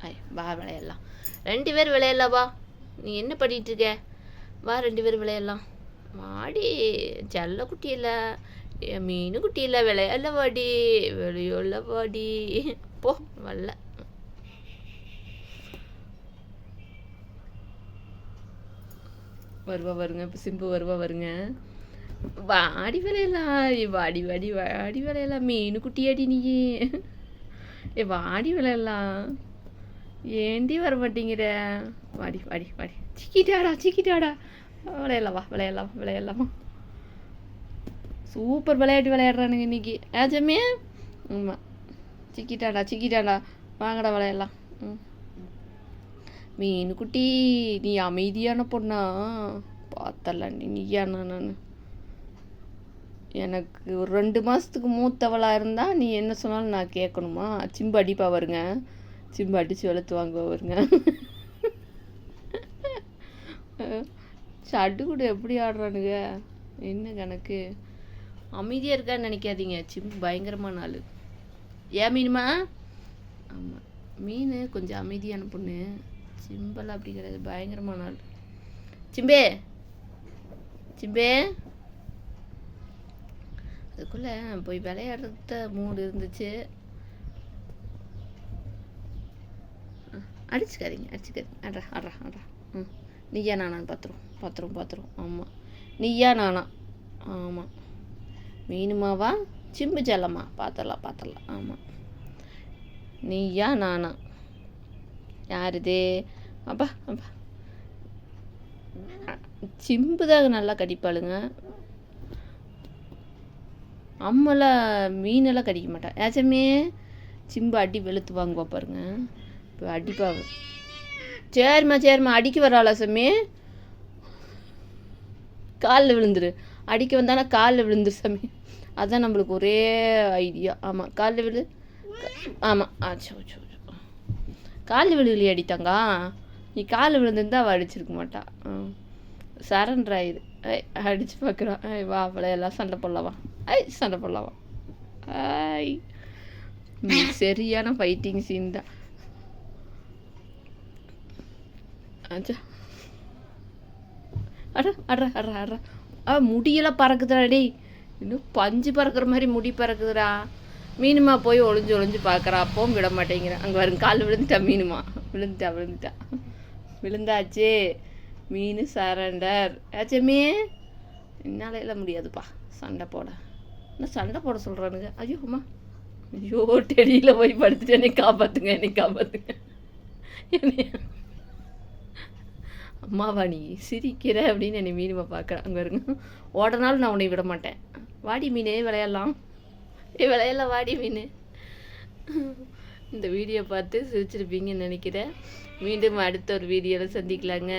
ஐ வா விளையாடலாம். ரெண்டு பேர் விளையாடலாம் வா. நீ என்ன பண்ணிட்டு இருக்க? வா ரெண்டு பேர் விளையாடலாம். வாடி செல்ல குட்டி இல்லை. மீன் குட்டி இல்லை. விளையாடல வாடி. விளையோல வாடி. போ வரல. வருவா வருங்க. இப்போ சிம்பு வருவா வருங்க. வாடி விளையலாம் வாடி வாடி வாடி விளையலாம் மீன் குட்டியாடி நீ. ஏ வாடி விளையலாம் ஏண்டி வர மாட்டேங்கிற வாடி வாடி வாடி. சிக்கிட்டாடா சிக்கிட்டாடா. விளையாடலாம் வா விளையாடலாம் விளையாடலாமா. சூப்பர் விளையாட்டு விளையாடுறானுங்க இன்னைக்கு. ஏஜமே ஆமாம் சிக்கிட்டாடா சிக்கிட்டாடா. வாங்கடா விளையாடலாம். ம். மீன் குட்டி நீ அமைதியான பொண்ணா? பார்த்தல நீ நான் எனக்கு ஒரு ரெண்டு மாதத்துக்கு மூத்தவளாக இருந்தால் நீ என்ன சொன்னாலும் நான் கேட்கணுமா? சிம்பு அடிப்பா வருங்க சிம்பு அடித்து வளர்த்துவாங்க வாங்க வருங்க சட்டு கூட எப்படி ஆடுறானுங்க? என்ன கணக்கு? அமைதியாக இருக்கான்னு நினைக்காதீங்க. சிம்பு பயங்கரமான ஆள் ஏன் மீனுமா? ஆமாம் மீன் கொஞ்சம் அமைதியான பொண்ணு. சிம்பல் அப்படி கிடையாது. பயங்கரமான ஆள் சிம்பே! சிம்பே! அதுக்குள்ளே போய் விளையாடுறத மூடு இருந்துச்சு. அடிச்சுக்காதீங்க அடிச்சுக்காதீங்க. அட்ரா அட்ரா அட்ரா ம். நீயா நானான்னு பார்த்துருவோம் பார்த்துருவோம் பார்த்துருவோம் ஆமாம் நீயா நானா? ஆமாம் மீனுமாவா? சிம்பு ஜலமா? பார்த்துடலாம் பார்த்துடலாம் ஆமாம் நீயா நானா? யார் இது அப்பா அப்பா. சிம்பு தான் நல்லா கடிப்பாளுங்க. அம்மெல்லாம் மீனெல்லாம் கடிக்க மாட்டான் ஏச்சமே சிம்பு அடி வெளுத்து வாங்குவா பாருங்க. இப்போ அடிப்பா சரிம்மா சரிம்மா அடிக்க வராளா சாமி காலில் விழுந்துரு. அடிக்க வந்தானா காலில் விழுந்துரு சாமி அதுதான் நம்மளுக்கு ஒரே ஐடியா ஆமாம் காலில் விழு. ஆமாம் ஆச்சோ சோ காலில் விழுகலையே அடித்தாங்க? நீ காலில் விழுந்துருந்தா அவள் அடிச்சிருக்க மாட்டா. சரண்டர் ஆயிரு. ஐ அடிச்சு பார்க்குறான் ஐ வா விளையாடலாம் சண்டை போடலாம்? ஐ சண்டை போடலாம்? ஐ சரியான ஃபைட்டிங் சீன் தான். ஆச்சா அட அட அட அட்ரா ஆ முடியெல்லாம் பறக்குதுடா டேய். இன்னும் பஞ்சு பறக்கிற மாதிரி முடி பறக்குதுடா. மீனுமா போய் ஒளிஞ்சு ஒளிஞ்சு பார்க்குறா அப்பவும் விட மாட்டேங்கிறேன் அங்கே வரும் கால் விழுந்துட்டா மீனுமா. விழுந்துட்டா விழுந்துட்டா. விழுந்தாச்சு. மீன் சரண்டர். ஆச்சமே என்னால் எல்லாம் முடியாதுப்பா. சண்டை போட. என்ன சண்டை போட சொல்கிறானுங்க ஐயோ அம்மா. ஐயோ டெடியில் போய் படுத்துட்டு என்னை காப்பாற்றுங்க என்னை காப்பாற்றுங்க என்னை அம்மாவா நீ சிரிக்கிற அப்படின்னு என்னை மீனுவை பார்க்குறேன் அங்கே இருங்க ஓடனாலும் நான் உன்னை விட மாட்டேன். வாடி மீனே விளையாடலாம். ஏ விளையாடலாம் வாடி மீன். இந்த வீடியோ பார்த்து சிரிச்சிருப்பீங்கன்னு நினைக்கிறேன். மீண்டும் அடுத்த ஒரு வீடியோவில் சந்திக்கலாங்க.